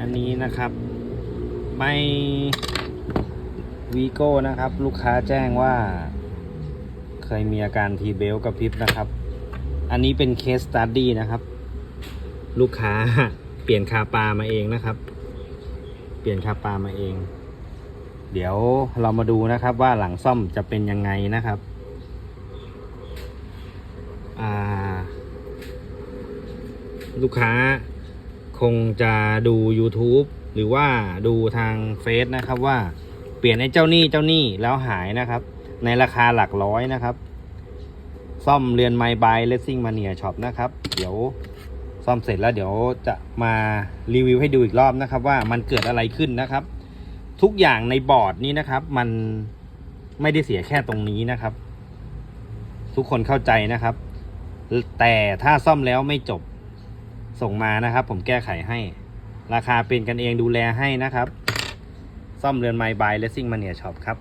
อันนี้นะครับไม่วีโก้นะครับ ลูกค้าแจ้งว่า เคยมีอาการทีเบลกับพริบนะครับ อันนี้เป็นเคสตัดดี้นะครับ ลูกค้าเปลี่ยนคาปามาเองนะครับ เปลี่ยนคาปามาเอง เดี๋ยวเรามาดูนะครับว่าหลังซ่อมจะเป็นยังไงนะครับลูกค้า คงจะดู YouTube หรือว่าดูทางเฟซนะครับว่าเปลี่ยนไอ้เจ้าหนี้เจ้าหนี้แล้วหายนะครับ ในราคาหลักร้อยนะครับ ซ่อมเรือนไมบายเลสซิ่งมาเนียช็อปนะครับ เดี๋ยวซ่อมเสร็จแล้วเดี๋ยวจะมารีวิวให้ดูอีกรอบนะครับ ว่ามันเกิดอะไรขึ้นนะครับ ทุกอย่างในบอร์ดนี้นะครับ มันไม่ได้เสียแค่ตรงนี้นะครับ ทุกคนเข้าใจนะครับ แต่ถ้าซ่อมแล้วไม่จบ ส่งมานะครับ ผมแก้ไขให้ ราคาเป็นกันเองดูแลให้นะครับ ซ่อมเรือนไม้บายเลสซิ่งมาเนียช็อปครับ